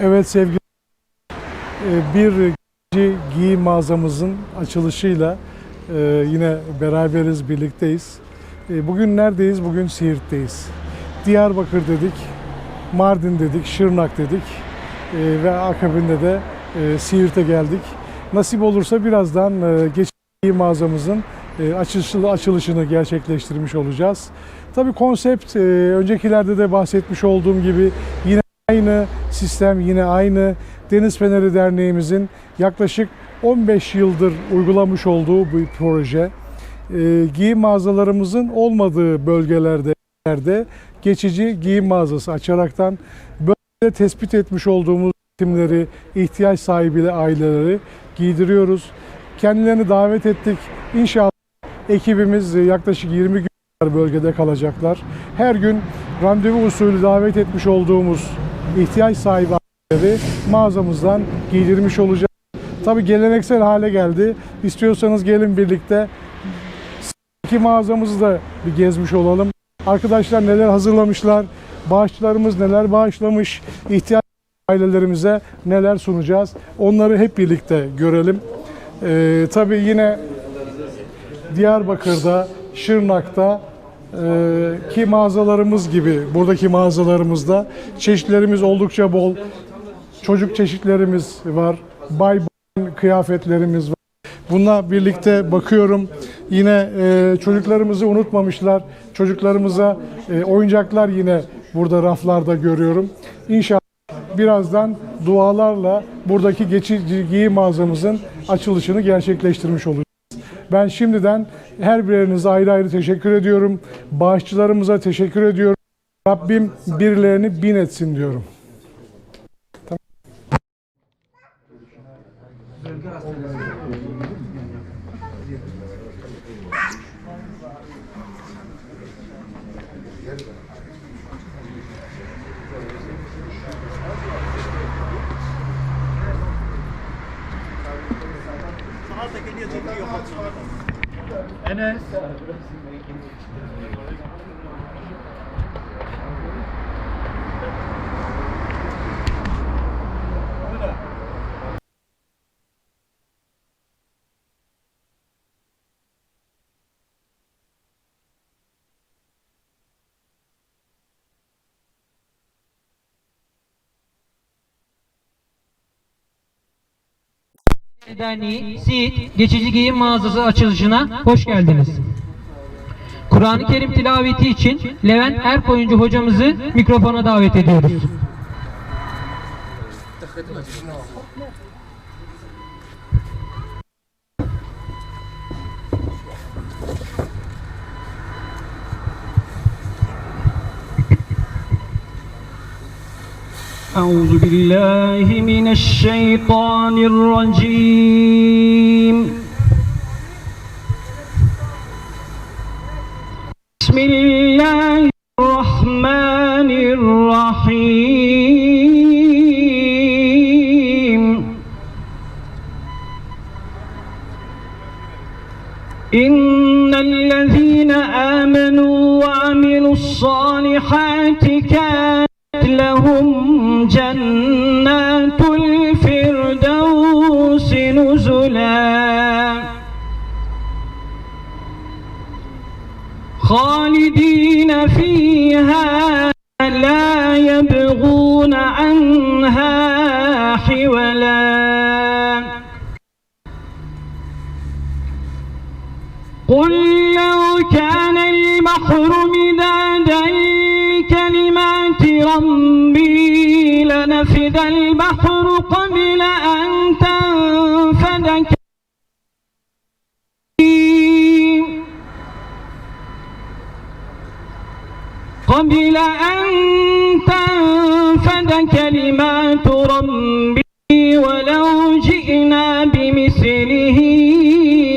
Evet sevgili e, bir giyim mağazamızın açılışıyla e, yine beraberiz, birlikteyiz. E, Bugün neredeyiz? Bugün Siirt'teyiz. Diyarbakır dedik, Mardin dedik, Şırnak dedik E, ve akabinde de Siirt'e geldik. Nasip olursa birazdan geç giyim mağazamızın açılışı- açılışını gerçekleştirmiş olacağız. Tabii konsept öncekilerde de bahsetmiş olduğum gibi yine Aynı sistem yine aynı Deniz Feneri Derneğimizin yaklaşık 15 yıldır uygulamış olduğu bu proje. Ee, giyim mağazalarımızın olmadığı bölgelerde geçici giyim mağazası açaraktan böyle tespit etmiş olduğumuz isimleri, ihtiyaç sahibi aileleri giydiriyoruz. Kendilerini davet ettik. İnşallah ekibimiz yaklaşık 20 gün bölgede kalacaklar. Her gün randevu usulü davet etmiş olduğumuz ihtiyaç sahibi aileleri mağazamızdan giydirmiş olacağız. Tabi geleneksel hale geldi. İstiyorsanız gelin birlikte iki mağazamızı da bir gezmiş olalım. Arkadaşlar neler hazırlamışlar, bağışçılarımız neler bağışlamış, ihtiyaç ailelerimize neler sunacağız. Onları hep birlikte görelim. Ee, tabii yine Diyarbakır'da, Şırnak'ta e, ki mağazalarımız gibi buradaki mağazalarımızda çeşitlerimiz oldukça bol. Çocuk çeşitlerimiz var. Bay kıyafetlerimiz var. Bununla birlikte bakıyorum yine e, çocuklarımızı unutmamışlar. Çocuklarımıza e, oyuncaklar yine burada raflarda görüyorum. İnşallah birazdan dualarla buradaki geçici giyim mağazamızın açılışını gerçekleştirmiş olacağız. Ben şimdiden her birinize ayrı ayrı teşekkür ediyorum. Bağışçılarımıza teşekkür ediyorum. Rabbim birilerini bin etsin diyorum. Enes. Derneği Siirt Geçici Giyim Mağazası açılışına hoş geldiniz. Kur'an-ı Kerim tilaveti için Levent Erkoyuncu hocamızı mikrofona davet ediyoruz. أعوذ بالله من الشيطان الرجيم. بسم الله الرحمن الرحيم. إن الذين آمنوا وعملوا الصالحات كانت لهم جنات الفردوس نزلا. خالدين فيها لا يبغون عنها حولا. قل لنفد البحر قبل أن تنفد قبل أن تنفد كلمات ربي ولو جئنا بمثله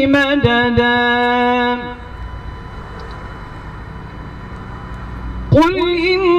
مددا. قل إنما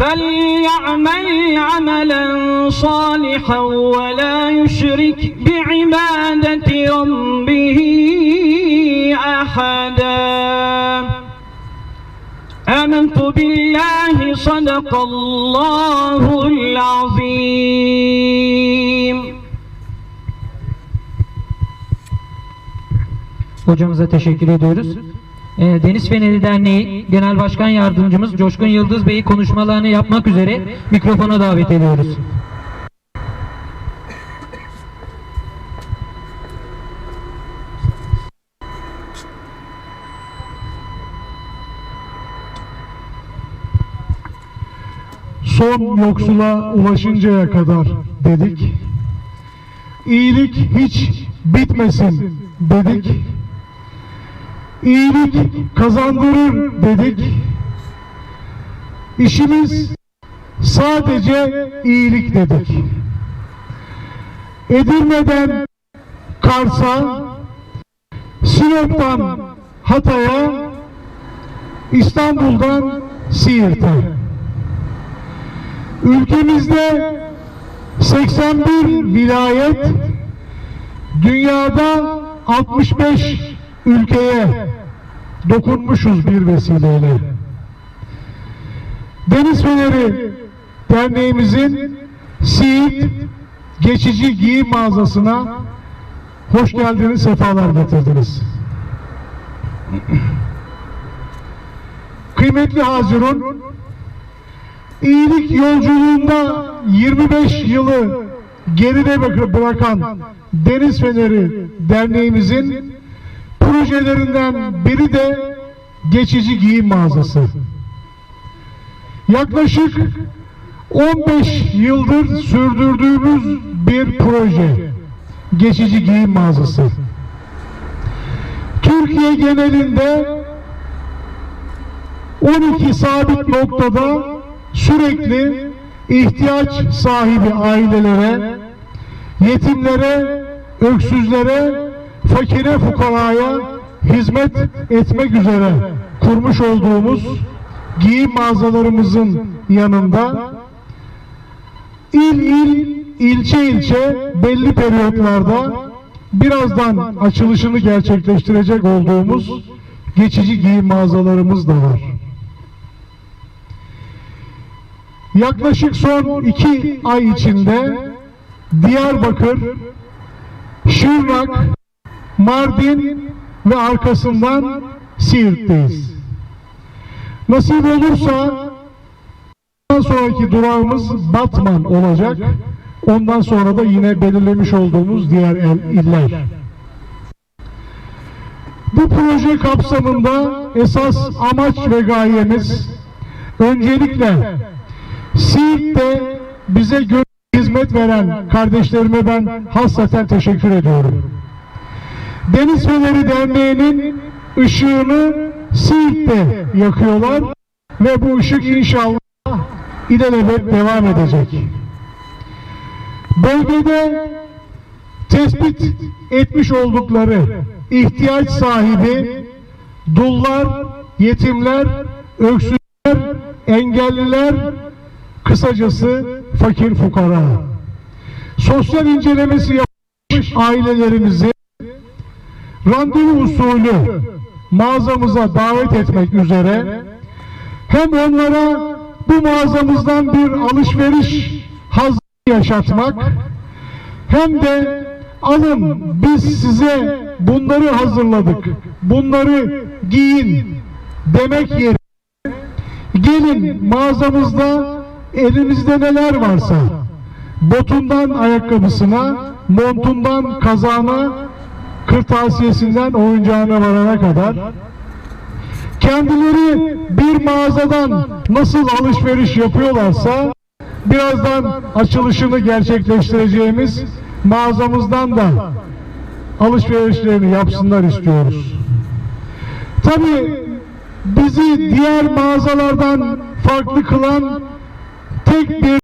فليعمل عملا صالحا ولا يشرك بعبادة ربه أحدا آمنت بالله صدق الله العظيم Hocamıza teşekkür ediyoruz. Ee, Deniz Feneri Derneği Genel Başkan Yardımcımız Coşkun Yıldız Bey'i konuşmalarını yapmak üzere mikrofona davet ediyoruz. son yoksula ulaşıncaya kadar dedik. İyilik hiç bitmesin dedik. İyilik kazandırır dedik. İşimiz sadece iyilik dedik. Edirne'den Kars'a, Sinop'tan Hatay'a, İstanbul'dan Siirt'e. Ülkemizde 81 vilayet, dünyada 65 ülkeye dokunmuşuz bir vesileyle. Deniz Feneri Derneğimizin Siirt Geçici Giyim Mağazası'na hoş geldiniz, sefalar getirdiniz. Kıymetli Hazirun, İyilik yolculuğunda 25 yılı geride bırak- bırakan Deniz Feneri Derneğimizin projelerinden biri de geçici giyim mağazası. Yaklaşık 15 yıldır sürdürdüğümüz bir proje. Geçici giyim mağazası. Türkiye genelinde 12 sabit noktada sürekli ihtiyaç sahibi ailelere, yetimlere, öksüzlere, fakire fukaraya hizmet etmek üzere kurmuş olduğumuz giyim mağazalarımızın yanında il il, ilçe ilçe belli periyotlarda birazdan açılışını gerçekleştirecek olduğumuz geçici giyim mağazalarımız da var. Yaklaşık son iki ay içinde Diyarbakır, Şırnak, Mardin ve arkasından Siirt'teyiz. Nasip olursa ondan sonraki durağımız Batman olacak. Ondan sonra da yine belirlemiş olduğumuz diğer el- iller. Bu proje kapsamında esas amaç ve gayemiz öncelikle Siirt'te bize hizmet veren kardeşlerime ben hasreten teşekkür ediyorum. Deniz Feneri Derneği'nin ışığını Siirt'te yakıyorlar ve bu ışık inşallah ilelebet devam edecek. Bölgede tespit etmiş oldukları ihtiyaç sahibi dullar, yetimler, öksüzler, engelliler, kısacası fakir fukara. Sosyal incelemesi yapmış ailelerimizi randevu usulü mağazamıza davet etmek üzere hem onlara bu mağazamızdan bir alışveriş hazzı yaşatmak hem de alın biz size bunları hazırladık bunları giyin demek yerine gelin mağazamızda elinizde neler varsa botundan ayakkabısına montundan kazağına kırtasiyesinden oyuncağına varana kadar kendileri bir mağazadan nasıl alışveriş yapıyorlarsa birazdan açılışını gerçekleştireceğimiz mağazamızdan da alışverişlerini yapsınlar istiyoruz. Tabii bizi diğer mağazalardan farklı kılan tek bir